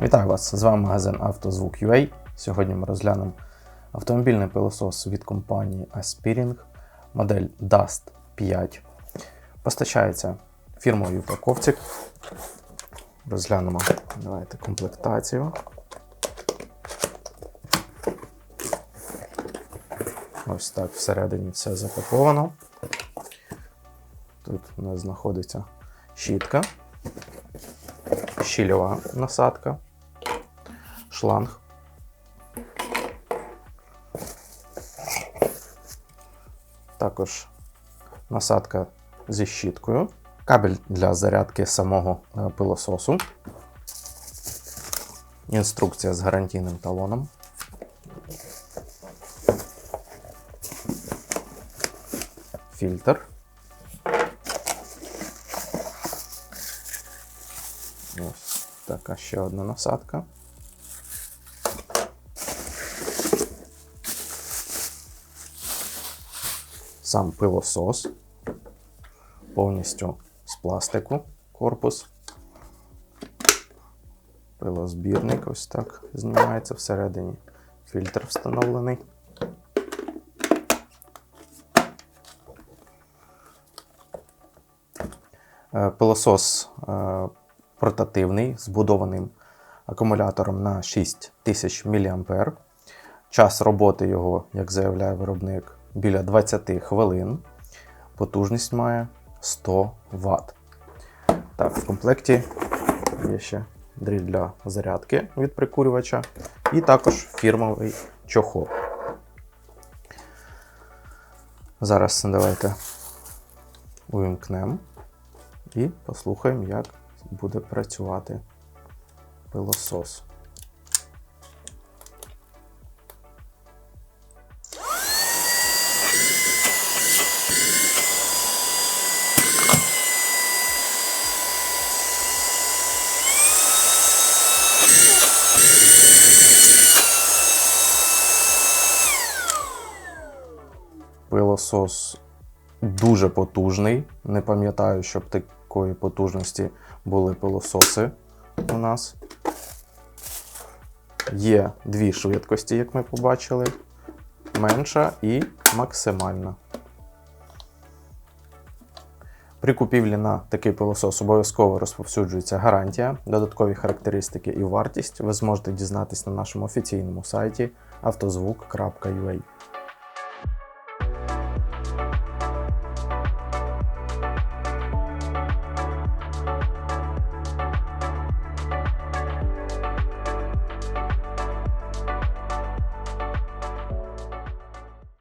Вітаю вас! З вами магазин «Автозвук.UA». Сьогодні ми розглянемо автомобільний пилосос від компанії Aspiring, модель Dust 5. Постачається фірмовій упаковці. Розглянемо давайте комплектацію. Ось так всередині все запаковано. Тут у нас знаходиться щітка, щільова насадка, шланг. Також насадка зі щіткою, кабель для зарядки самого е, пилососу, інструкція з гарантійним талоном. Фільтр. Ось така ще одна насадка. Сам пилосос повністю з пластику корпус. Пилозбірник ось так знімається всередині. Фільтр встановлений. Е, Пилосос е, портативний, збудованим акумулятором на 6000 мА. Час роботи його, як заявляє виробник, біля 20 хвилин. Потужність має 100 Вт. Так, в комплекті є ще дріль для зарядки від прикурювача і також фірмовий чохол. Зараз давайте увімкнемо і послухаємо, як буде працювати пилосос. Пилосос дуже потужний. Не пам'ятаю, щоб такої потужності були пилососи у нас. Є дві швидкості, як ми побачили. Менша і максимальна. При купівлі на такий пилосос обов'язково розповсюджується гарантія, додаткові характеристики і вартість ви зможете дізнатись на нашому офіційному сайті автозвук.ua.